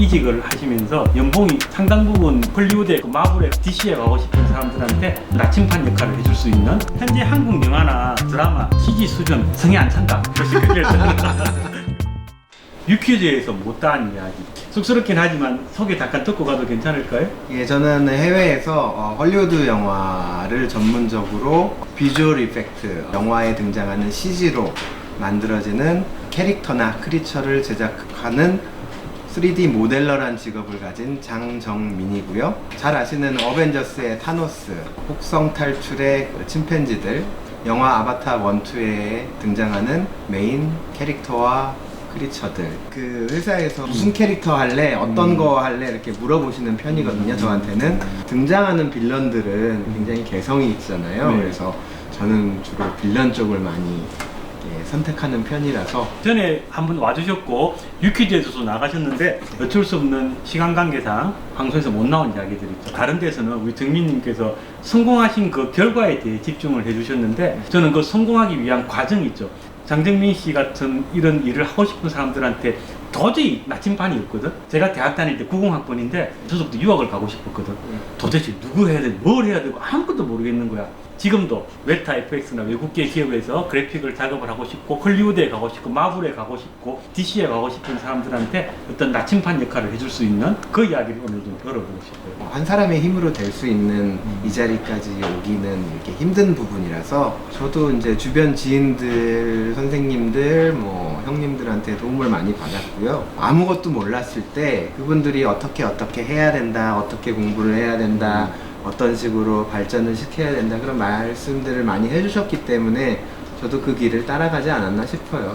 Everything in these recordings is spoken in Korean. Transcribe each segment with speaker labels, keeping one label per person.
Speaker 1: 이직을 하시면서 연봉이 상당 부분 헐리우드의 그 마블의 DC에 가고 싶은 사람들한테 나침판 역할을 해줄 수 있는 현재 한국 영화나 드라마 CG 수준 성에 안 찬다. 유퀴즈에서 못다한 이야기. 쑥스럽긴 하지만 소개 잠깐 듣고 가도 괜찮을까요?
Speaker 2: 예, 저는 해외에서 어, 헐리우드 영화를 전문적으로 비주얼 이펙트, 영화에 등장하는 CG로 만들어지는 캐릭터나 크리처를 제작하는 3D 모델러란 직업을 가진 장정민이고요. 잘 아시는 어벤져스의 타노스, 혹성 탈출의 그 침팬지들, 영화 아바타 1, 2에 등장하는 메인 캐릭터와 크리처들 그 회사에서 무슨 캐릭터 할래 어떤 거 할래 이렇게 물어보시는 편이거든요 저한테는 등장하는 빌런들은 굉장히 개성이 있잖아요 네. 그래서 저는 주로 빌런 쪽을 많이 예, 선택하는 편이라서
Speaker 1: 전에 한번 와주셨고 유퀴즈에서도 나가셨는데 어쩔 수 없는 시간 관계상 방송에서 못 나온 이야기들 이 있죠. 다른 데서는 우리 정민님께서 성공하신 그 결과에 대해 집중을 해주셨는데 저는 그 성공하기 위한 과정 있죠. 장정민 씨 같은 이런 일을 하고 싶은 사람들한테 도저히 나침반이없거든 제가 대학 다닐 때 90학번인데 저도 유학을 가고 싶었거든. 도대체 누구 해야 돼, 뭘 해야 되고 아무것도 모르겠는 거야. 지금도 웰타 FX나 외국계 기업에서 그래픽을 작업을 하고 싶고 헐리우드에 가고 싶고 마블에 가고 싶고 DC에 가고 싶은 사람들한테 어떤 나침판 역할을 해줄 수 있는 그 이야기를 오늘 좀들어보고 싶어요.
Speaker 2: 한 사람의 힘으로 될 수 있는 음. 이 자리까지 오기는 이렇게 힘든 부분이라서 저도 이제 주변 지인들, 선생님들, 뭐 형님들한테 도움을 많이 받았고요. 아무것도 몰랐을 때 그분들이 어떻게 어떻게 해야 된다, 어떻게 공부를 해야 된다. 음. 어떤 식으로 발전을 시켜야 된다 그런 말씀들을 많이 해주셨기 때문에 저도 그 길을 따라가지 않았나 싶어요.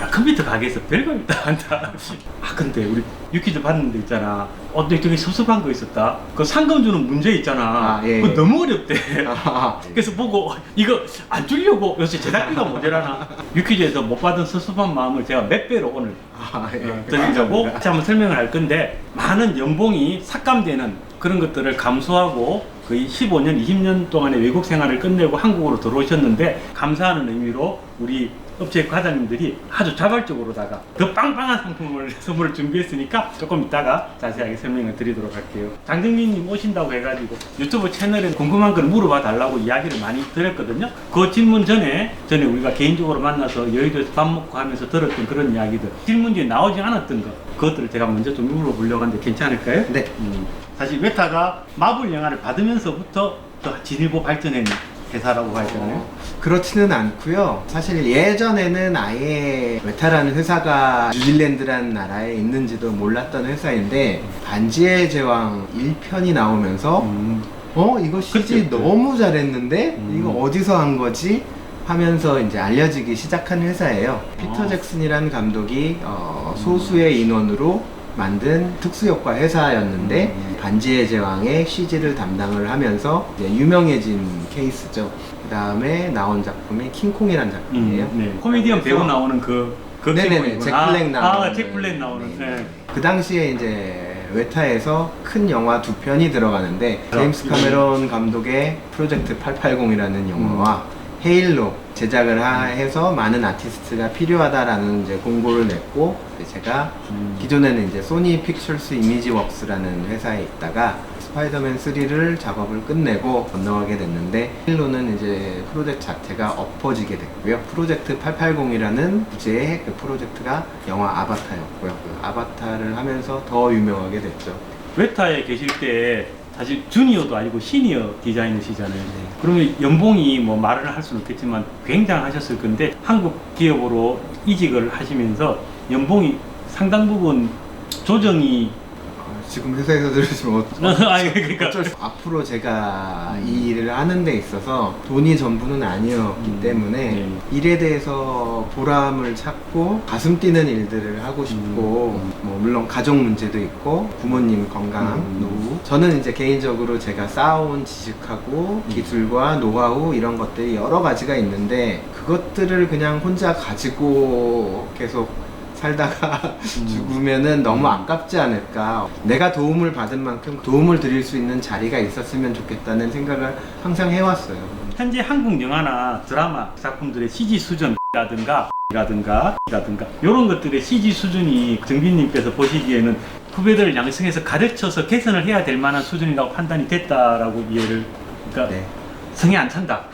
Speaker 2: 야, 컴퓨터 가게에서
Speaker 1: 별걸 다 한다. 아, 근데 우리 유키도 봤는데 있잖아. 어, 되 되게 섭섭한 거 있었다. 그 상금 주는 문제 있잖아. 아, 예. 그 너무 어렵대. 아, 예. 그래서 보고, 어, 이거 안 주려고 요새 제작비가 모자라나. 유퀴즈에서 못 받은 섭섭한 마음을 제가 몇 배로 오늘 아, 예. 어, 드리려고 다시 한번 설명을 할 건데, 많은 연봉이 삭감되는 그런 것들을 감수하고 거의 15년, 20년 동안의 외국 생활을 끝내고 한국으로 들어오셨는데 감사하는 의미로 우리 업체 과장님들이 아주 자발적으로다가 더 빵빵한 상품을 선물을 준비했으니까 조금 이따가 자세하게 설명을 드리도록 할게요. 장정민님 오신다고 해가지고 유튜브 채널에 궁금한 걸 물어봐 달라고 이야기를 많이 드렸거든요. 그 질문 전에 전에 우리가 개인적으로 만나서 여의도에서 밥 먹고 하면서 들었던 그런 이야기들 질문지에 나오지 않았던 것 그것들을 제가 먼저 좀 물어보려고 하는데 괜찮을까요? 네. 음. 사실 메타가 마블 영화를 받으면서부터 더 진일보 발전한 회사라고 봐야 되나요?
Speaker 2: 그렇지는 않고요. 사실 예전에는 아예 메타라는 회사가 뉴질랜드라는 나라에 있는지도 몰랐던 회사인데 반지의 제왕 1편이 나오면서 음. 어 이거 CG 그치. 너무 잘했는데 음. 이거 어디서 한 거지? 하면서 이제 알려지기 시작한 회사예요. 피터 아. 잭슨이라는 감독이 어, 소수의 인원으로 만든 특수효과 회사였는데 음. 반지의 제왕의 CG를 담당을 하면서 이제 유명해진 케이스죠. 그 다음에 나온 작품이 킹콩이라는 작품이에요. 음, 네.
Speaker 1: 코미디언 배우 나오는 그,
Speaker 2: 그 네네네, 잭 블랙 나오는. 아, 잭 블랙 나오는. 네. 네. 그 당시에 이제 외타에서 큰 영화 두 편이 들어가는데 아, 제임스 네. 카메론 감독의 프로젝트 880이라는 영화와 음. 헤일로 제작을 하- 해서 많은 아티스트가 필요하다라는 이제 공고를 냈고 제가 음. 기존에는 이제 소니 픽처스 이미지웍스라는 회사에 있다가 스파이더맨 3를 작업을 끝내고 건너가게 됐는데 헤일로는 이제 프로젝트 자체가 엎어지게 됐고요 프로젝트 880이라는 부제의 그 프로젝트가 영화 아바타였고요 그 아바타를 하면서 더 유명하게 됐죠.
Speaker 1: 웨타에 계실 때 사실 주니어도 아니고 시니어 디자이너시잖아요. 네. 그러면 연봉이 뭐 말을 할 수는 없겠지만 굉장하셨을 건데 한국 기업으로 이직을 하시면서 연봉이 상당 부분 조정이
Speaker 2: 지금 회사에서 들으시면 어쩌, 아 그러니까 어쩔 앞으로 제가 음. 이 일을 하는 데 있어서 돈이 전부는 아니었기 음. 때문에 네. 일에 대해서 보람을 찾고 가슴 뛰는 일들을 하고 싶고 음. 음. 뭐 물론 가족 문제도 있고 부모님 건강 음. 음. 노후 저는 이제 개인적으로 제가 쌓아온 지식하고 기술과 노하우 이런 것들이 여러 가지가 있는데 그것들을 그냥 혼자 가지고 계속 살다가 음. 죽으면은 너무 음. 아깝지 않을까. 내가 도움을 받은 만큼 도움을 드릴 수 있는 자리가 있었으면 좋겠다는 생각을 항상 해왔어요.
Speaker 1: 현재 한국 영화나 드라마 작품들의 CG 수준 라든가 라든가 라든가 이런 것들의 CG 수준이 정빈님께서 보시기에는 후배들을 양성해서 가르쳐서 개선을 해야 될 만한 수준이라고 판단이 됐다라고 이해를 그러니까 네. 성에 안 찬다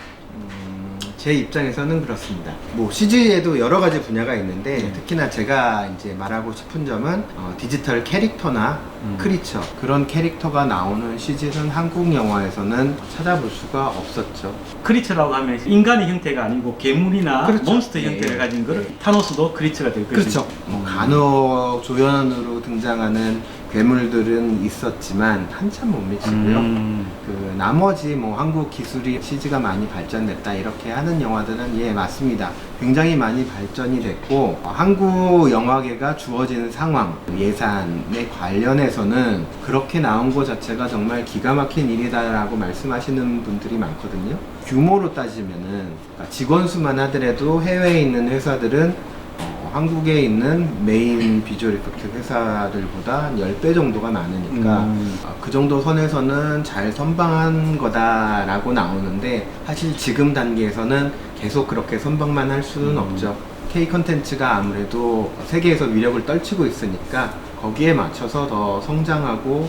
Speaker 2: 제 입장에서는 그렇습니다. 뭐 CG에도 여러 가지 분야가 있는데 네. 특히나 제가 이제 말하고 싶은 점은 어, 디지털 캐릭터나 음. 크리처 그런 캐릭터가 나오는 시즌은 한국 영화에서는 찾아볼 수가 없었죠.
Speaker 1: 크리처라고 하면 인간의 형태가 아니고 괴물이나 그렇죠. 몬스터 예, 형태를 예. 가진 거를 타노스도 크리처가 될
Speaker 2: 그렇죠. 뭐 음. 간혹 조연으로 등장하는 괴물들은 있었지만 한참 못 미치고요. 음. 그 나머지 뭐 한국 기술이 CG가 많이 발전됐다 이렇게 하는 영화들은 예 맞습니다. 굉장히 많이 발전이 됐고 한국 영화계가 주어지는 상황 예산에 관련해서는 그렇게 나온 것 자체가 정말 기가 막힌 일이다라고 말씀하시는 분들이 많거든요 규모로 따지면은 그러니까 직원 수만 하더라도 해외에 있는 회사들은 어, 한국에 있는 메인 비주얼 이펙트 회사들보다 10배 정도가 많으니까 음. 어, 그 정도 선에서는 잘 선방한 거다라고 나오는데 사실 지금 단계에서는 계속 그렇게 선방만 할 수는 음. 없죠. K 컨텐츠가 아무래도 세계에서 위력을 떨치고 있으니까 거기에 맞춰서 더 성장하고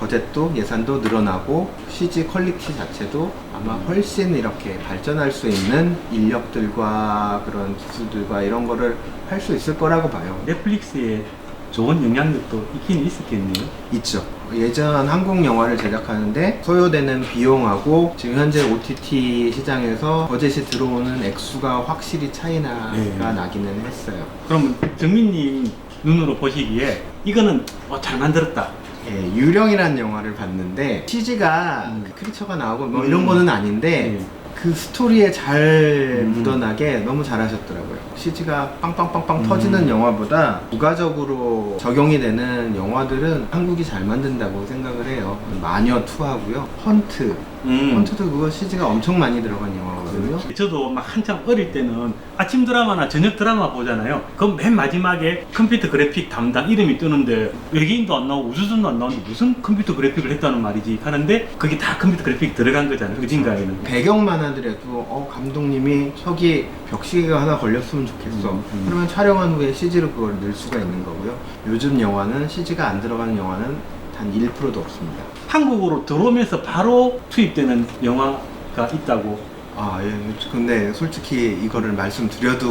Speaker 2: 버젯도 예산도 늘어나고 CG 퀄리티 자체도 아마 음. 훨씬 이렇게 발전할 수 있는 인력들과 그런 기술들과 이런 거를 할 수 있을 거라고 봐요.
Speaker 1: 넷플릭스에 좋은 영향력도 있긴 있었겠네요.
Speaker 2: 있죠. 예전 한국 영화를 제작하는데 소요되는 비용하고 지금 현재 OTT 시장에서 버젯이 들어오는 액수가 확실히 차이나가 네. 나기는 했어요.
Speaker 1: 그럼 정민님 눈으로 보시기에 이거는 어, 잘 만들었다.
Speaker 2: 예, 유령이라는 영화를 봤는데 CG가 음. 그 크리처가 나오고 뭐 음. 이런 거는 아닌데 네. 그 스토리에 잘 음. 묻어나게 너무 잘하셨더라고요. CG가 빵빵빵빵 터지는 음. 영화보다 부가적으로 적용이 되는 영화들은 한국이 잘 만든다고 생각을 해요. 마녀 2하고요. 헌트. 음. 헌트도 그거 CG가 엄청 많이 들어간 영화거든요.
Speaker 1: 저도 막 한참 어릴 때는 아침 드라마나 저녁 드라마 보잖아요. 그럼 맨 마지막에 컴퓨터 그래픽 담당 이름이 뜨는데 외계인도 안 나오고 우주선도 안 나오는데 무슨 컴퓨터 그래픽을 했다는 말이지 하는데 그게 다 컴퓨터 그래픽 들어간 거잖아요. 그진가에는.
Speaker 2: 배경만 하더라도 어, 감독님이 저기 벽시계가 하나 걸렸으면 좋겠어. 음, 음. 그러면 촬영한 후에 CG로 그걸 넣을 수가 있는 거고요. 요즘 영화는 CG가 안 들어가는 영화는 단 1%도 없습니다.
Speaker 1: 한국으로 들어오면서 바로 투입되는 영화가 있다고
Speaker 2: 아, 예. 근데 솔직히 이거를 말씀드려도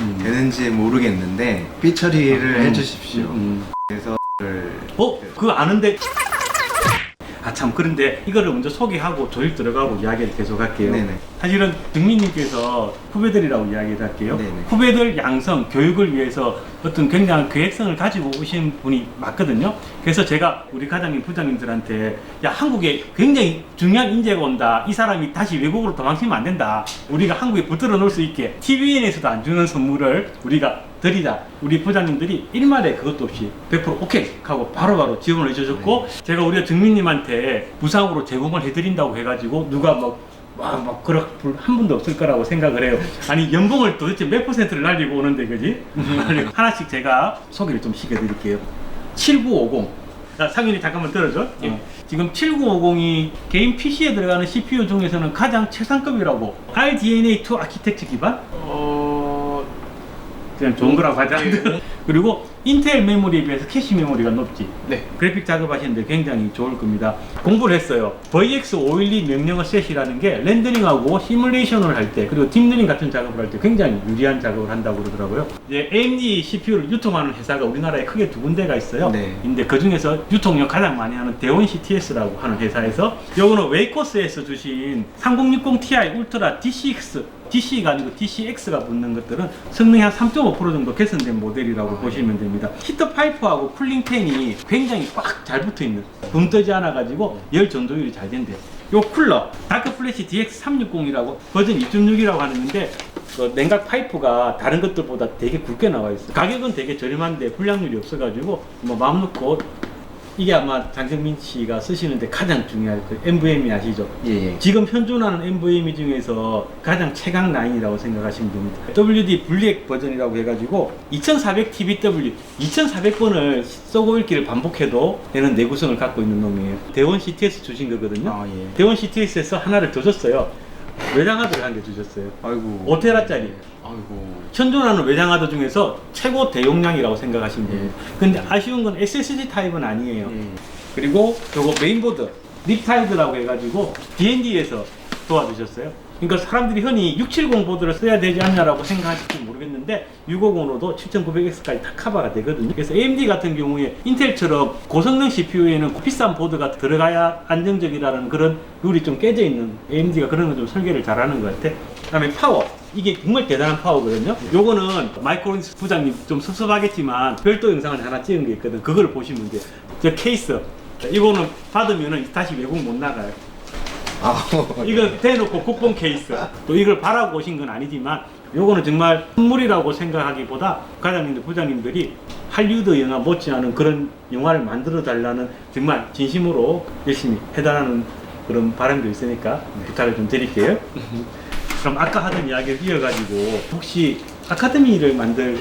Speaker 2: 음. 되는지 모르겠는데 삐처리를 아, 음. 해주십시오. 음. 음. 그래서
Speaker 1: 어? 그거 아는데 아참 그런데 이거를 먼저 소개하고 조립 들어가고 이야기를 계속할게요. 네네. 사실은 등민님께서 후배들이라고 이야기를 할게요. 네네. 후배들 양성 교육을 위해서 어떤 굉장한 계획성을 가지고 오신 분이 맞거든요. 그래서 제가 우리 과장님 부장님들한테 야 한국에 굉장히 중요한 인재가 온다. 이 사람이 다시 외국으로 도망치면 안 된다. 우리가 한국에 붙들어 놓을 수 있게 TVN에서도 안 주는 선물을 우리가 드리자. 우리 부장님들이 일말에 그것도 없이 100% 오케이 하고 바로바로 지원을 해주셨고 네. 제가 우리가 증민님한테 무상으로 제공을 해드린다고 해가지고 누가 막 와, 막, 그런 한 분도 없을 거라고 생각을 해요. 아니, 연봉을 도대체 몇 퍼센트를 날리고 오는데, 그지? 음. 하나씩 제가 소개를 좀 시켜드릴게요. 7950. 자, 상윤이 잠깐만 들어줘. 어. 예. 지금 7950이 개인 PC에 들어가는 CPU 중에서는 가장 최상급이라고. RDNA2 아키텍트 기반? 어... 그냥 좋은 거라고 하자. 예. 그리고 인텔 메모리에 비해서 캐시 메모리가 높지. 네. 그래픽 작업하시는데 굉장히 좋을 겁니다. 공부를 했어요. VX512 명령어 셋이라는 게 렌더링하고 시뮬레이션을 할 때, 그리고 딥러닝 같은 작업을 할 때 굉장히 유리한 작업을 한다고 그러더라고요. 이제 AMD CPU를 유통하는 회사가 우리나라에 크게 두 군데가 있어요. 네. 근데 그 중에서 유통력 가장 많이 하는 대원 CTS라고 하는 회사에서 요거는 웨이코스에서 주신 3060 Ti 울트라 d 6 DC가 아니고 DCX가 붙는 것들은 성능이 한 3.5% 정도 개선된 모델이라고 아, 예. 보시면 됩니다. 히터 파이프하고 쿨링 팬이 굉장히 꽉 잘 붙어 있는 붕 떠지 않아 가지고 열 전도율이 잘 된대요. 요 쿨러 다크 플래시 DX360이라고 버전 2.6이라고 하는데 그 냉각 파이프가 다른 것들보다 되게 굵게 나와 있어요. 가격은 되게 저렴한데 불량률이 없어가지고 뭐 마음 놓고 이게 아마 장정민 씨가 쓰시는데 가장 중요할 그 MVM이 아시죠? 예, 예. 지금 현존하는 MVM 중에서 가장 최강 라인이라고 생각하시면 됩니다. WD 블랙 버전이라고 해가지고 2400TBW 2400번을 써고 읽기를 반복해도 되는 내구성을 갖고 있는 놈이에요. 대원 CTS 주신 거거든요. 아, 예. 대원 CTS에서 하나를 더 줬어요. 외장하드를 한 개 주셨어요. 아이고. 5테라짜리. 아이고. 현존하는 외장하드 중에서 최고 대용량이라고 생각하시면 돼요. 음. 근데 아쉬운 건 SSD 타입은 아니에요. 음. 그리고 요거 메인보드 립타이드라고 해가지고 D&D에서 도와주셨어요. 그러니까 사람들이 흔히 670 보드를 써야 되지 않냐라고 생각하실지 모르겠는데 650으로도 7900X까지 다 커버가 되거든요. 그래서 AMD 같은 경우에 인텔처럼 고성능 CPU에는 비싼 보드가 들어가야 안정적이라는 그런 룰이 좀 깨져 있는 AMD가 그런 걸 좀 설계를 잘하는 것 같아. 그다음에 파워. 이게 정말 대단한 파워거든요. 요거는 마이크로닉스 부장님 좀 섭섭하겠지만 별도 영상을 하나 찍은 게 있거든. 그걸 보시면 돼요. 저 케이스. 이거는 받으면 다시 외국 못 나가요. 이건 대놓고 국뽕 케이스. 또 이걸 바라고 오신 건 아니지만 요거는 정말 선물이라고 생각하기보다 과장님들 부장님들이 할리우드 영화 못지않은 그런 영화를 만들어 달라는 정말 진심으로 열심히 해달라는 그런 바람도 있으니까 네. 부탁을 좀 드릴게요. 그럼 아까 하던 이야기를 이어가지고 혹시 아카데미를 만들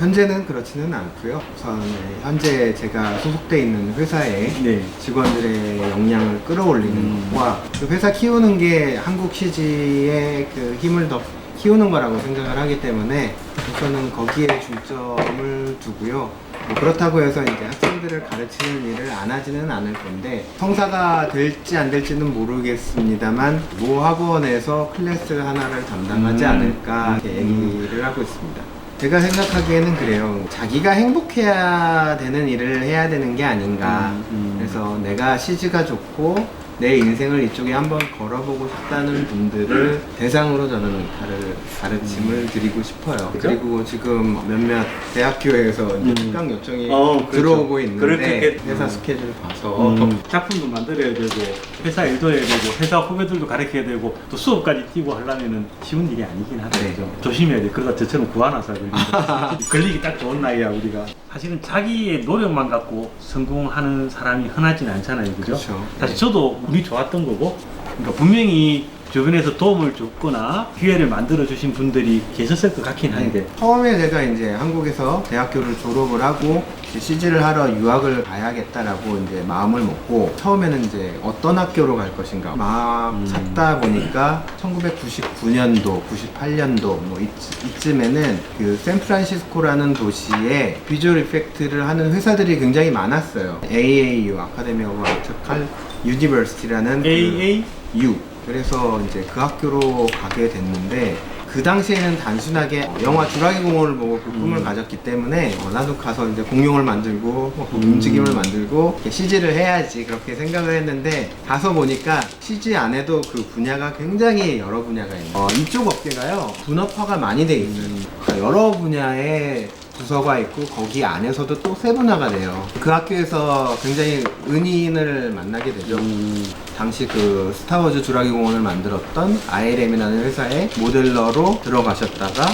Speaker 2: 현재는 그렇지는 않고요. 우선 네, 현재 제가 소속돼 있는 회사에 네. 직원들의 역량을 끌어올리는 음. 것과 그 회사 키우는 게 한국 CG의 그 힘을 더 키우는 거라고 생각을 하기 때문에 우선은 거기에 중점을 두고요. 뭐 그렇다고 해서 이제 학생들을 가르치는 일을 안 하지는 않을 건데 성사가 될지 안 될지는 모르겠습니다만 모 학원에서 클래스 하나를 담당하지 음. 않을까 음. 얘기를 하고 있습니다. 제가 생각하기에는 그래요. 자기가 행복해야 되는 일을 해야 되는 게 아닌가. 음, 음. 그래서 내가 시즈가 좋고 내 인생을 이쪽에 한번 걸어보고 싶다는 분들을 대상으로 저는 가르, 가르침을 음. 드리고 싶어요. 그죠? 그리고 지금 몇몇 대학교에서 이 음. 특강 요청이 어, 그렇죠. 들어오고 있는데 회사 음. 스케줄 봐서 음.
Speaker 1: 작품도 만들어야 되고 회사 일도 해야 되고 회사 후배들도 가르쳐야 되고 또 수업까지 뛰고 하려면 쉬운 일이 아니긴 하죠. 네. 조심해야 돼. 그러다 저처럼 구하나사 걸리기 그러니까. 딱 좋은 나이야 우리가. 사실은 자기의 노력만 갖고 성공하는 사람이 흔하진 않잖아요, 그죠? 그렇죠. 사실 저도 운이 좋았던 거고 그러니까 분명히 주변에서 도움을 줬거나 기회를 만들어 주신 분들이 계셨을 것 같긴 네. 한데
Speaker 2: 처음에 제가 이제 한국에서 대학교를 졸업을 하고 CG를 하러 유학을 가야겠다라고 이제 마음을 먹고 처음에는 이제 어떤 학교로 갈 것인가 마음 찾다 보니까 1999년도, 98년도 뭐 이쯤, 에는그 샌프란시스코라는 도시에 비주얼 이펙트를 하는 회사들이 굉장히 많았어요. AAU 아카데미 오브 아트 칼 유니버시티라는
Speaker 1: 그 AAU
Speaker 2: 그래서 이제 그 학교로 가게 됐는데 그 당시에는 단순하게 영화 주라기 공원을 보고 그 꿈을 음. 가졌기 때문에 어, 나도 가서 이제 공룡을 만들고 어, 움직임을 음. 만들고 CG를 해야지 그렇게 생각을 했는데 가서 보니까 CG 안에도 그 분야가 굉장히 여러 분야가 있는 어, 이쪽 업계가요 분업화가 많이 돼 있는 그 음. 아, 여러 분야에 부서가 있고 거기 안에서도 또 세분화가 돼요. 그 학교에서 굉장히 은인을 만나게 되죠. 음. 당시 그 스타워즈 주라기 공원을 만들었던 ILM이라는 회사의 모델러로 들어가셨다가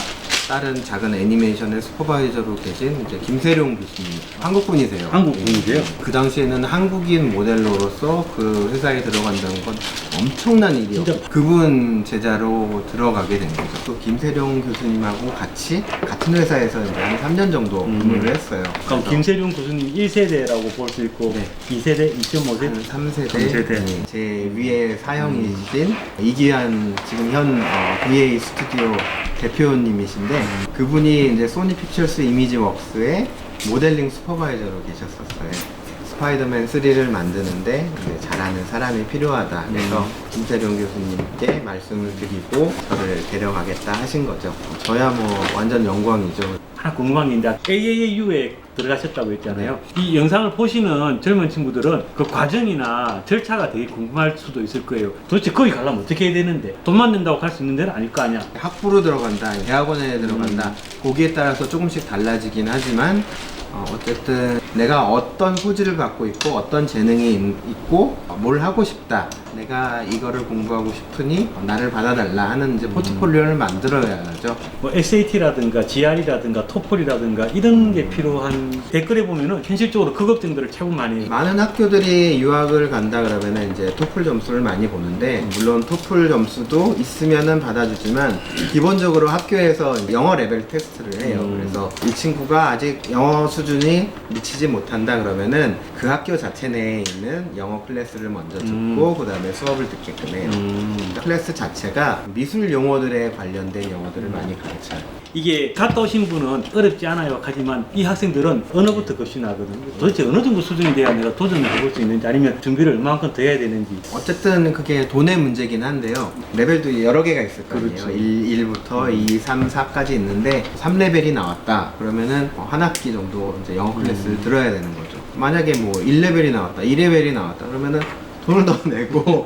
Speaker 2: 다른 작은 애니메이션의 슈퍼바이저로 계신 이제 김세룡 교수님 한국 분이세요.
Speaker 1: 한국 분이세요? 네.
Speaker 2: 그 당시에는 한국인 모델로서 그 회사에 들어간다는 건 엄청난 일이었고 진짜? 그분 제자로 들어가게 된 거죠. 또 김세룡 교수님하고 같이 같은 회사에서 이제 한 3년 정도 음. 근무를 했어요.
Speaker 1: 그럼 그래서 김세룡 교수님 1세대라고 볼 수 있고 네. 2세대, 2.5세?
Speaker 2: 한 3세대, 삼세대. 네. 제 위에 사형이신 음. 이기환 지금 현 어, VA 스튜디오 대표님이신데 계시는데 네. 그분이 이제 소니 픽처스 이미지 웍스의 모델링 슈퍼바이저로 계셨었어요. 스파이더맨 3를 만드는데 잘하는 사람이 필요하다 그래서 음. 김태룡 교수님께 말씀을 드리고 저를 데려가겠다 하신 거죠 저야 뭐 완전 영광이죠
Speaker 1: 하나 궁금한 게 있는데 AAU에 들어가셨다고 했잖아요. 네. 이 영상을 보시는 젊은 친구들은 그 과정이나 절차가 되게 궁금할 수도 있을 거예요. 도대체 거기 가려면 어떻게 해야 되는데 돈만 낸다고 갈 수 있는 데는 아닐 거 아니야.
Speaker 2: 학부로 들어간다, 대학원에 들어간다. 음. 거기에 따라서 조금씩 달라지긴 하지만 어, 어쨌든 내가 어떤 소질을 갖고 있고 어떤 재능이 있- 고뭘 하고 싶다 내가 이거를 공부하고 싶으니 나를 받아달라 하는 이제 포트폴리오를 만들어야죠.
Speaker 1: 뭐 SAT라든가 GR이라든가 토플이라든가 이런 게 필요한 댓글에 보면은 현실적으로 그급정들을참 많이
Speaker 2: 많은 학교들이 유학을 간다 그러면 이제 토플 점수를 많이 보는데 물론 토플 점수도 있으면은 받아주지만 기본적으로 학교에서 영어 레벨 테스트를 해요. 음. 그래서 이 친구가 아직 영어 수준이 미치지 못한다 그러면은 그 학교 자체 내에 있는 영어 클래스를 먼저 듣고 음. 그다음에 다음에 수업을 듣게끔 해요. 음. 클래스 자체가 미술 용어들에 관련된 영어들을 많이 가르쳐요.
Speaker 1: 이게 갔다 오신 분은 어렵지 않아요. 하지만 이 학생들은 언어부터 겁이 나거든요. 도대체 어느 정도 수준이 돼야 내가 도전을 해볼 수 있는지 아니면 준비를 얼마만큼 더 해야 되는지.
Speaker 2: 어쨌든 그게 돈의 문제긴 한데요. 레벨도 여러 개가 있을 거예요. 그렇죠. 1, 1부터 음. 2, 3, 4까지 있는데 3레벨이 나왔다. 그러면은 어, 한 학기 정도 이제 영어 클래스를 음. 들어야 되는 거죠. 만약에 뭐 1레벨이 나왔다, 2레벨이 나왔다. 그러면은 돈을 더 내고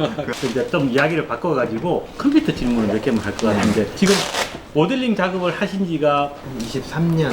Speaker 1: 이제 좀 이야기를 바꿔가지고 컴퓨터 질문을 몇 개만 할 것 같은데 지금 모델링 작업을 하신 지가
Speaker 2: 23년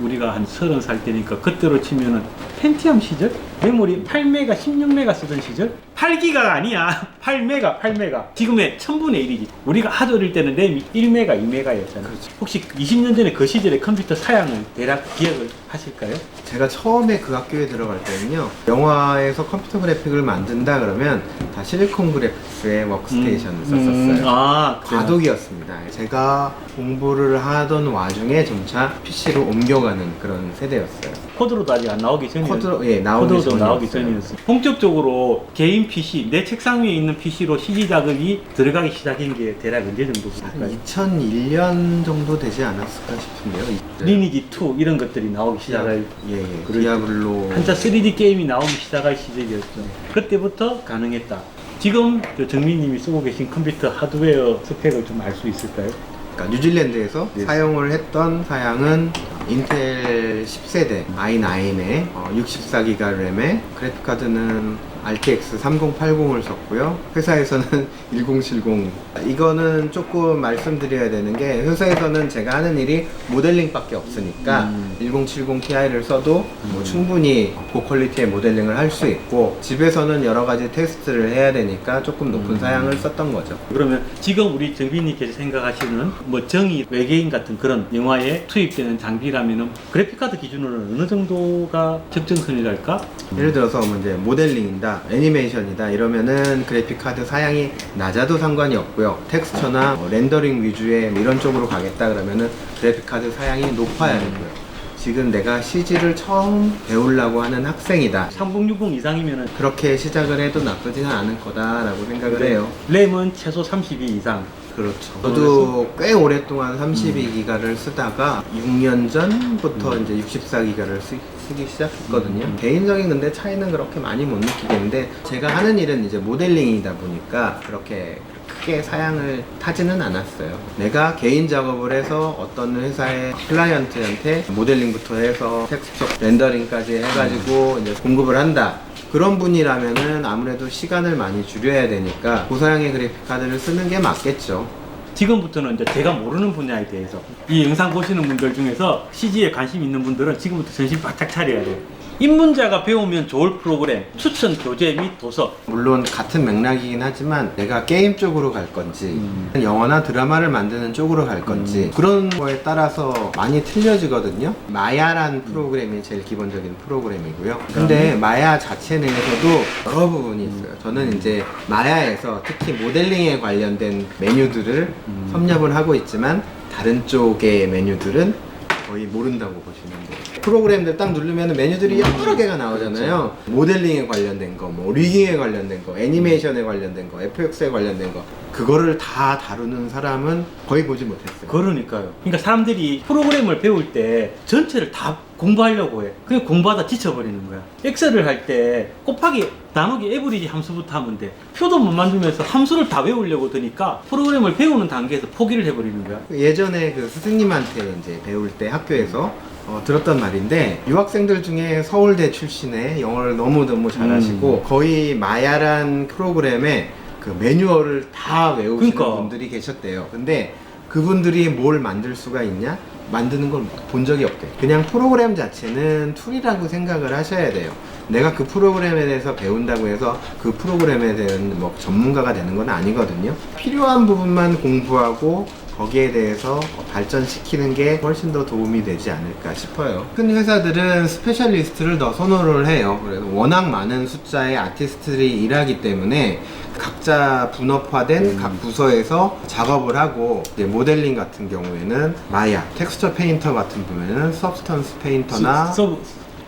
Speaker 1: 우리가 한3 0살 때니까 그때로 치면은 펜티엄 시절? 메모리 8메가 16메가 쓰던 시절? 8기가가 아니야 8메가 8메가 지금의 1000분의 1이지 우리가 아주 어릴 때는 램이 1메가 2메가였잖아 그렇죠. 혹시 20년 전에 그 시절의 컴퓨터 사양을 대략 기억을 하실까요?
Speaker 2: 제가 처음에 그 학교에 들어갈 때는요 영화에서 컴퓨터 그래픽을 만든다 그러면 다 실리콘 그래픽스의 워크스테이션을 음, 썼었어요 음. 아, 과도기였습니다 제가 공부를 하던 와중에 점차 PC로 옮겨가는 그런 세대였어요
Speaker 1: 코드로도 아직 안 나오기 전이었어요.
Speaker 2: 코드로 예 나오기 코드로도 전이었어요. 나오기 전이었어요.
Speaker 1: 본격적으로 개인 PC 내 책상 위에 있는 PC로 시기 작업이 들어가기 시작한 게 대략 언제 정도일까요?
Speaker 2: 2001년 정도 되지 않았을까 싶은데요. 이때.
Speaker 1: 리니지 2 이런 것들이 나오기 시작할
Speaker 2: 예, 예. 그럴 아블로
Speaker 1: 한자 3D 게임이 나오기 시작할 시절이었죠. 그때부터 가능했다. 지금 정민님이 쓰고 계신 컴퓨터 하드웨어 스펙을 좀 알 수 있을까요?
Speaker 2: 그러니까 뉴질랜드에서 네, 네. 사용을 했던 사양은 인텔 10세대 i9에 64기가 어, 램에 그래픽카드는 RTX 3080을 썼고요. 회사에서는 1070. 이거는 조금 말씀드려야 되는 게 회사에서는 제가 하는 일이 모델링밖에 없으니까 음. 1070 Ti를 써도 뭐 음. 충분히 고퀄리티의 그 모델링을 할 수 있고 집에서는 여러 가지 테스트를 해야 되니까 조금 높은 음. 사양을 썼던 거죠.
Speaker 1: 그러면 지금 우리 정빈님께서 생각하시는 뭐 정의 외계인 같은 그런 영화에 투입되는 장비라면은 그래픽카드 기준으로는 어느 정도가 적정선이랄까?
Speaker 2: 예를 들어서 뭐 이제 모델링이다 애니메이션이다 이러면은 그래픽카드 사양이 낮아도 상관이 없고요 텍스처나 뭐 렌더링 위주의 뭐 이런 쪽으로 가겠다 그러면은 그래픽카드 사양이 높아야 되고요 지금 내가 CG를 처음 배우려고 하는 학생이다
Speaker 1: 3060 이상이면은
Speaker 2: 그렇게 시작을 해도 나쁘지는 않을 거다라고 생각을 네. 해요
Speaker 1: 램은 최소 32 이상
Speaker 2: 그렇죠. 어, 저도 꽤 오랫동안 32기가를 음. 쓰다가 6년 전부터 음. 이제 64기가를 쓰, 쓰기 시작했거든요. 음. 개인적인 근데 차이는 그렇게 많이 못 느끼겠는데 제가 하는 일은 이제 모델링이다 보니까 그렇게 크게 사양을 타지는 않았어요. 내가 개인 작업을 해서 어떤 회사의 클라이언트한테 모델링부터 해서 텍스처 렌더링까지 해가지고 이제 공급을 한다. 그런 분이라면은 아무래도 시간을 많이 줄여야 되니까 고사양의 그래픽 카드를 쓰는 게 맞겠죠.
Speaker 1: 지금부터는 이제 제가 모르는 분야에 대해서 이 영상 보시는 분들 중에서 CG에 관심 있는 분들은 지금부터 정신 바짝 차려야 돼요. 입문자가 배우면 좋을 프로그램 추천 교재 및 도서
Speaker 2: 물론 같은 맥락이긴 하지만 내가 게임 쪽으로 갈 건지 음. 영화나 드라마를 만드는 쪽으로 갈 건지 음. 그런 거에 따라서 많이 틀려지거든요 마야란 음. 프로그램이 제일 기본적인 프로그램이고요 근데 마야 자체 내에서도 여러 부분이 있어요 저는 이제 마야에서 특히 모델링에 관련된 메뉴들을 섭렵을 하고 있지만 다른 쪽의 메뉴들은 거의 모른다고 보시면 돼요. 프로그램들 딱 누르면 메뉴들이 여러 개가 나오잖아요. 모델링에 관련된 거, 뭐 리깅에 관련된 거, 애니메이션에 관련된 거, FX에 관련된 거 그거를 다 다루는 사람은 거의 보지 못했어요.
Speaker 1: 그러니까요. 그러니까 사람들이 프로그램을 배울 때 전체를 다 공부하려고 해. 그냥 공부하다 지쳐버리는 거야. 엑셀을 할 때 곱하기 나누기 에브리지 함수부터 하면 돼. 표도 못 만들면서 함수를 다 외우려고 드니까 프로그램을 배우는 단계에서 포기를 해버리는 거야.
Speaker 2: 예전에 그 선생님한테 이제 배울 때 학교에서 어, 들었던 말인데 유학생들 중에 서울대 출신의 영어를 너무너무 잘하시고 음. 거의 마야란 프로그램에 그 매뉴얼을 다 외우시는 그러니까. 분들이 계셨대요. 근데 그분들이 뭘 만들 수가 있냐? 만드는 걸 본 적이 없대. 그냥 프로그램 자체는 툴이라고 생각을 하셔야 돼요. 내가 그 프로그램에 대해서 배운다고 해서 그 프로그램에 대한 뭐 전문가가 되는 건 아니거든요. 필요한 부분만 공부하고 거기에 대해서 뭐 발전시키는 게 훨씬 더 도움이 되지 않을까 싶어요. 큰 회사들은 스페셜리스트를 더 선호를 해요. 그래서 워낙 많은 숫자의 아티스트들이 일하기 때문에 각자 분업화된 음. 각 부서에서 작업을 하고 이제 모델링 같은 경우에는 마야, 텍스처 페인터 같은 보면은 서브스턴스 페인터나 서, 서,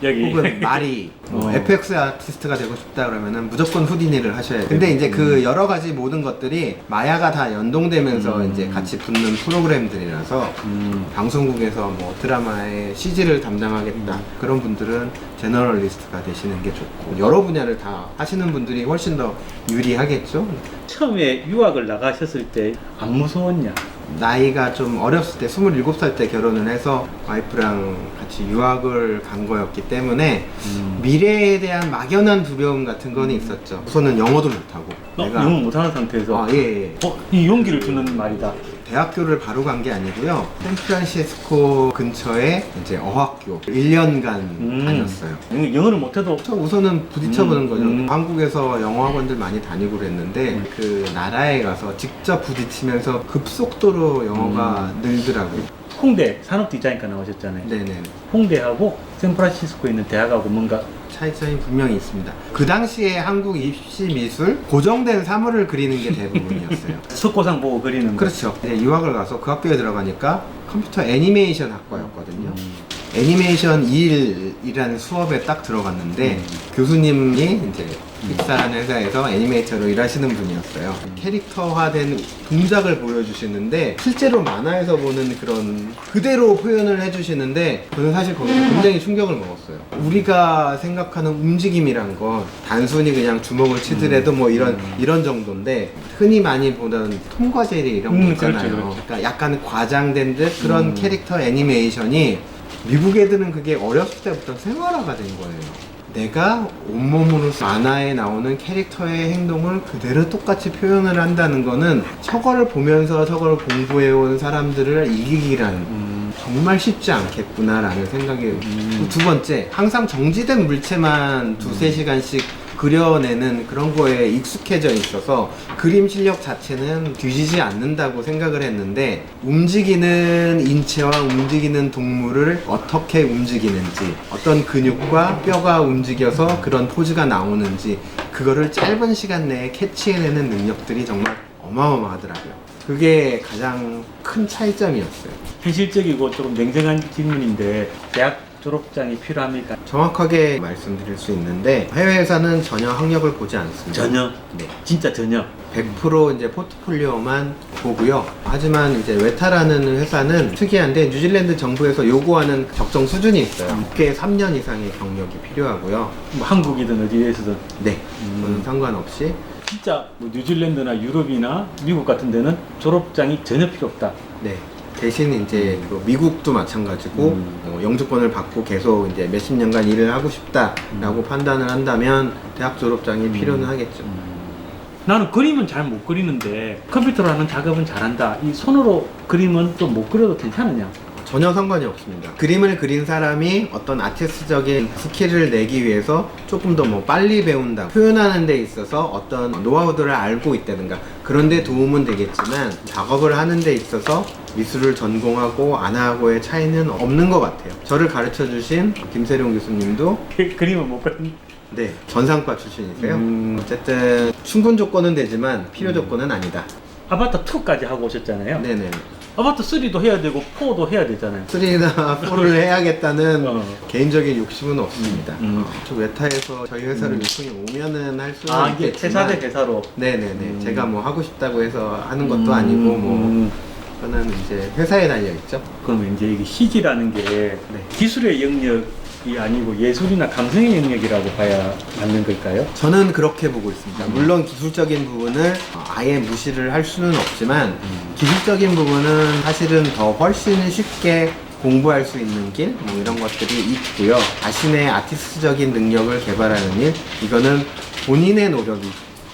Speaker 2: 여기. 혹은 말이 뭐 FX 어. 아티스트가 되고 싶다 그러면은 무조건 후디니를 하셔야 돼요. 근데 이제 그 음. 여러 가지 모든 것들이 마야가 다 연동되면서 음. 이제 같이 붙는 프로그램들이라서 음. 방송국에서 뭐 드라마의 CG를 담당하겠다 그런 분들은 제너럴리스트가 되시는 게 좋고 여러 분야를 다 하시는 분들이 훨씬 더 유리하겠죠.
Speaker 1: 처음에 유학을 나가셨을 때 안 무서웠냐?
Speaker 2: 나이가 좀 어렸을 때 27살 때 결혼을 해서 와이프랑 같이 유학을 간 거였기 때문에 음. 미래에 대한 막연한 두려움 같은 건 음. 있었죠 우선은 영어도 못하고
Speaker 1: 어, 내가 영어 못하는 상태에서 아, 예, 예. 어, 이 용기를 주는 말이다
Speaker 2: 대학교를 바로 간 게 아니고요. 샌프란시스코 근처에 이제 어학교 1년간 음. 다녔어요.
Speaker 1: 영- 어를 못해도
Speaker 2: 저 우선은 부딪혀보는 음, 거죠. 음. 한국에서 영어학원들 많이 다니고 그랬는데 음. 그 나라에 가서 직접 부딪히면서 급속도로 영어가 음. 늘더라고요.
Speaker 1: 홍대 산업 디자인과 나오셨잖아요. 네네. 홍대하고 샌프란시스코에 있는 대학하고 뭔가
Speaker 2: 차이점이 분명히 있습니다. 그 당시에 한국 입시 미술 고정된 사물을 그리는 게 대부분이었어요.
Speaker 1: 석고상 보고 그리는 거.
Speaker 2: 그렇죠. 이제 네, 유학을 가서 그 학교에 들어가니까 컴퓨터 애니메이션 학과였거든요. 음. 애니메이션 2일이라는 수업에 딱 들어갔는데 음. 교수님이 이제 픽사라는 회사에서 애니메이터로 일하시는 분이었어요. 캐릭터화된 동작을 보여주시는데 실제로 만화에서 보는 그런 그대로 표현을 해주시는데 저는 사실 거기서 굉장히 충격을 먹었어요. 우리가 생각하는 움직임이란 건 단순히 그냥 주먹을 치더라도 음. 뭐 이런 음. 이런 정도인데 흔히 많이 보는통과 제리 이런 거 있잖아요. 그렇죠, 그렇죠. 그러니까 약간 과장된 듯 그런 캐릭터 애니메이션이 미국 애들은 그게 어렸을 때부터 생활화가 된 거예요. 내가 온몸으로 만화에 나오는 캐릭터의 행동을 그대로 똑같이 표현을 한다는 거는 저거를 보면서 저를 공부해온 사람들을 이기기란 음. 정말 쉽지 않겠구나라는 생각이 음. 두 번째, 항상 정지된 물체만 두세 음. 시간씩 그려내는 그런 거에 익숙해져 있어서 그림 실력 자체는 뒤지지 않는다고 생각을 했는데 움직이는 인체와 움직이는 동물을 어떻게 움직이는지 어떤 근육과 뼈가 움직여서 그런 포즈가 나오는지 그거를 짧은 시간 내에 캐치해내는 능력들이 정말 어마어마하더라고요. 그게 가장 큰 차이점이었어요.
Speaker 1: 현실적이고 조금 냉정한 질문인데 대학 졸업장이 필요합니까?
Speaker 2: 정확하게 말씀드릴 수 있는데 해외 회사는 전혀 학력을 보지 않습니다.
Speaker 1: 전혀. 네. 진짜 전혀.
Speaker 2: 100% 이제 포트폴리오만 보고요. 하지만 이제 웨타라는 회사는 특이한데 뉴질랜드 정부에서 요구하는 적정 수준이 있어요. 음. 국회 3년 이상의 경력이 필요하고요.
Speaker 1: 뭐 한국이든 어디에서든
Speaker 2: 네, 음. 그건 상관없이
Speaker 1: 진짜 뭐 뉴질랜드나 유럽이나 미국 같은 데는 졸업장이 전혀 필요 없다.
Speaker 2: 네, 대신 이제 뭐 미국도 마찬가지고 음. 어, 영주권을 받고 계속 이제 몇십 년간 일을 하고 싶다라고 음. 판단을 한다면 대학 졸업장이 음. 필요는 하겠죠. 음.
Speaker 1: 나는 그림은 잘 못 그리는데 컴퓨터로 하는 작업은 잘한다. 이 손으로 그림은 또 못 그려도 괜찮으냐?
Speaker 2: 전혀 상관이 없습니다. 그림을 그린 사람이 어떤 아티스트적인 스킬을 내기 위해서 조금 더 뭐 빨리 배운다, 표현하는 데 있어서 어떤 노하우들을 알고 있다든가 그런 데 도움은 되겠지만 작업을 하는 데 있어서 미술을 전공하고 안 하고의 차이는 없는 것 같아요. 저를 가르쳐 주신 김세룡 교수님도
Speaker 1: 그, 림은못 그린
Speaker 2: 네, 전상과 출신이세요. 음. 어쨌든 충분 조건은 되지만 필요 음. 조건은 아니다.
Speaker 1: 아바타 2까지 하고 오셨잖아요. 네네. 아바타 3도 해야 되고 4도 해야 되잖아요.
Speaker 2: 3나 4를 해야겠다는 어. 개인적인 욕심은 없습니다. 음. 어, 저 외타에서 저희 회사를 음. 요청이 오면은 할 수는 아, 이게
Speaker 1: 있겠지만 회사대 회사로.
Speaker 2: 네네네. 음. 제가 뭐 하고 싶다고 해서 하는 것도 음. 아니고 뭐 음. 저는 이제 회사에 달려 있죠.
Speaker 1: 그럼 이제 이게 CG라는 게 네. 기술의 영역 이 아니고 예술이나 감성의 영역이라고 봐야 맞는 걸까요?
Speaker 2: 저는 그렇게 보고 있습니다. 음. 물론 기술적인 부분을 아예 무시를 할 수는 없지만 음. 기술적인 부분은 사실은 더 훨씬 쉽게 공부할 수 있는 길, 뭐 이런 것들이 있고요. 자신의 아티스트적인 능력을 개발하는 일, 이거는 본인의 노력이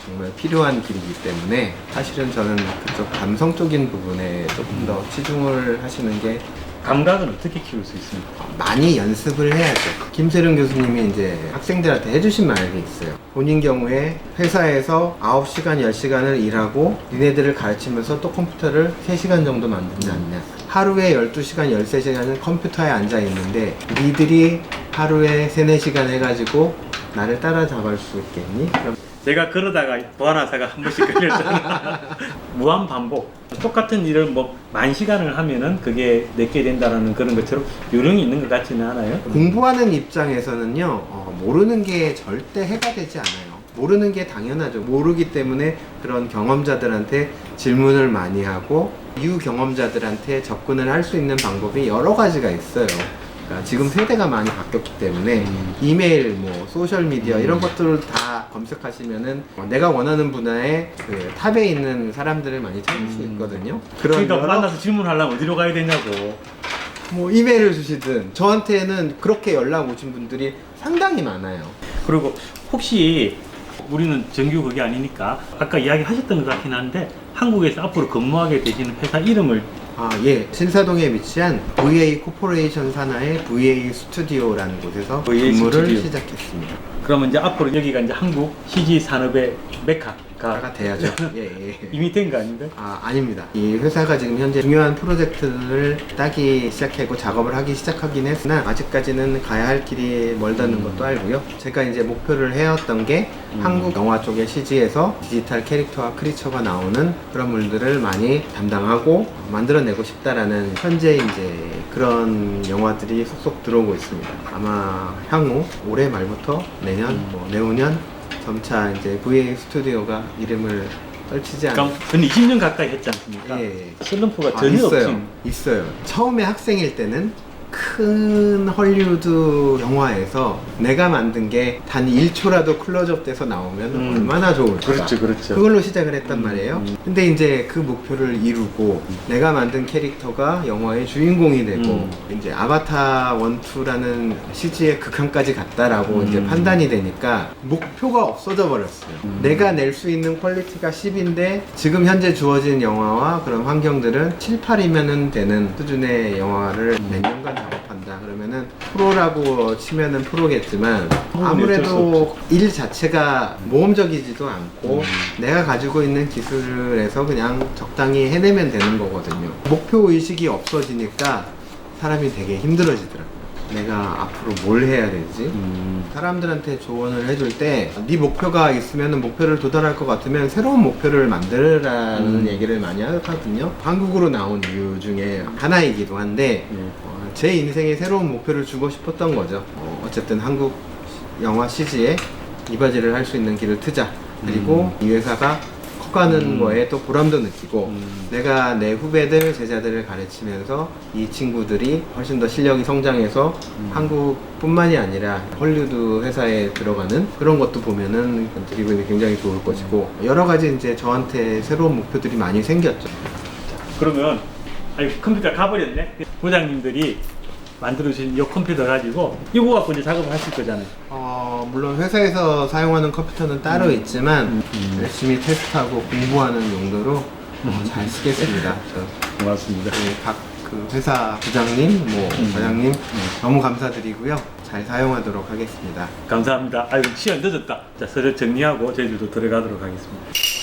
Speaker 2: 정말 필요한 길이기 때문에 사실은 저는 그쪽 감성적인 부분에 조금 더 치중을 하시는 게
Speaker 1: 감각은 어떻게 키울 수 있습니까?
Speaker 2: 많이 연습을 해야죠. 김세령 교수님이 이제 학생들한테 해주신 말이 있어요. 본인 경우에 회사에서 9시간, 10시간을 일하고 니네들을 가르치면서 또 컴퓨터를 3시간 정도 만들지 않냐. 하루에 12시간, 13시간은 컴퓨터에 앉아 있는데 니들이 하루에 3, 4시간 해가지고 나를 따라잡을 수 있겠니? 그럼
Speaker 1: 제가 그러다가 보안하사가 한 번씩 걸렸잖아. 무한 반복. 똑같은 일을 뭐 만 시간을 하면은 그게 내게 된다라는 그런 것처럼 유령이 있는 것 같지는 않아요.
Speaker 2: 공부하는 입장에서는요, 어, 모르는 게 절대 해가 되지 않아요. 모르는 게 당연하죠. 모르기 때문에 그런 경험자들한테 질문을 많이 하고, 이 경험자들한테 접근을 할 수 있는 방법이 여러 가지가 있어요. 않을까. 지금 세대가 많이 바뀌었기 때문에 음. 이메일, 뭐 소셜 미디어 음. 이런 것들을 다 검색하시면은 어, 내가 원하는 분야의 그 탑에 있는 사람들을 많이 찾을 수 음. 있거든요.
Speaker 1: 그 그러니까 여러- 만나서 질문하려면 어디로 가야 되냐고.
Speaker 2: 뭐 이메일을 주시든 저한테는 그렇게 연락 오신 분들이 상당히 많아요.
Speaker 1: 그리고 혹시 우리는 정규 그게 아니니까 아까 이야기 하셨던 것 같긴 한데 한국에서 앞으로 근무하게 되시는 회사 이름을
Speaker 2: 아, 예. 신사동에 위치한 VA 코퍼레이션 산하의 VA 스튜디오라는 곳에서 VA 근무를 스튜디오. 시작했습니다.
Speaker 1: 그러면 이제 앞으로 여기가 이제 한국 CG 산업의 메카 가가 돼야죠. 예, 예. 이미 된 거아닌데
Speaker 2: 아, 아닙니다. 이 회사가 지금 현재 중요한 프로젝트를 따기 시작하고 작업을 하기 시작하긴 했으나 아직까지는 가야 할 길이 멀다는 음. 것도 알고요. 제가 이제 목표를 해왔던 게 음. 한국 영화 쪽의 CG에서 디지털 캐릭터와 크리처가 나오는 그런 물들을 많이 담당하고 만들어내고 싶다라는 현재 이제 그런 영화들이 속속 들어오고 있습니다. 아마 향후 올해 말부터 내년, 음. 뭐 내후년 점차 이제 VA 스튜디오가 이름을 떨치지 않고
Speaker 1: 그러니까 20년 가까이 했지 않습니까? 예, 슬럼프가 아, 전혀 있어요. 없지.
Speaker 2: 있어요. 처음에 학생일 때는 큰 헐리우드 영화에서 내가 만든 게 단 1초라도 클로즈업 돼서 나오면 음. 얼마나 좋을까
Speaker 1: 그렇죠, 그렇죠.
Speaker 2: 그걸로 시작을 했단 음, 말이에요 음. 근데 이제 그 목표를 이루고 내가 만든 캐릭터가 영화의 주인공이 되고 음. 이제 아바타 원투라는 CG의 극한까지 갔다라고 음. 이제 판단이 되니까 목표가 없어져 버렸어요 음. 내가 낼 수 있는 퀄리티가 10인데 지금 현재 주어진 영화와 그런 환경들은 7, 8이면 되는 수준의 영화를 음. 몇 년간 보면은 프로라고 치면은 프로겠지만 아무래도 일 자체가 모험적이지도 않고 음. 내가 가지고 있는 기술에서 그냥 적당히 해내면 되는 거거든요. 목표 의식이 없어지니까 사람이 되게 힘들어지더라고요. 내가 앞으로 뭘 해야 되지? 음. 사람들한테 조언을 해줄 때 네 목표가 있으면 목표를 도달할 것 같으면 새로운 목표를 만들라는 음. 얘기를 많이 하거든요. 한국으로 나온 이유 중에 하나이기도 한데 음. 제 인생에 새로운 목표를 주고 싶었던 거죠. 어, 어쨌든 한국 영화 CG에 이바지를 할 수 있는 길을 트자. 그리고 음. 이 회사가 커가는 음. 거에 또 보람도 느끼고 음. 내가 내 후배들 제자들을 가르치면서 이 친구들이 훨씬 더 실력이 성장해서 음. 한국뿐만이 아니라 헐리우드 회사에 들어가는 그런 것도 보면은 드리분이 굉장히 좋을 것이고 여러 가지 이제 저한테 새로운 목표들이 많이 생겼죠.
Speaker 1: 그러면 아, 이 컴퓨터 가버렸네. 부장님들이 만들어주신 이 컴퓨터 가지고 이거 갖고 이제 작업을 하실 거잖아요.
Speaker 2: 어, 물론 회사에서 사용하는 컴퓨터는 따로 음. 있지만 음, 음. 열심히 테스트하고 공부하는 용도로 잘 쓰겠습니다. 저,
Speaker 1: 고맙습니다. 네,
Speaker 2: 각그 회사 부장님, 뭐 과장님 너무 감사드리고요. 잘 사용하도록 하겠습니다.
Speaker 1: 감사합니다. 아유, 시간 늦었다. 자, 서류 정리하고 저희들도 들어가도록 하겠습니다.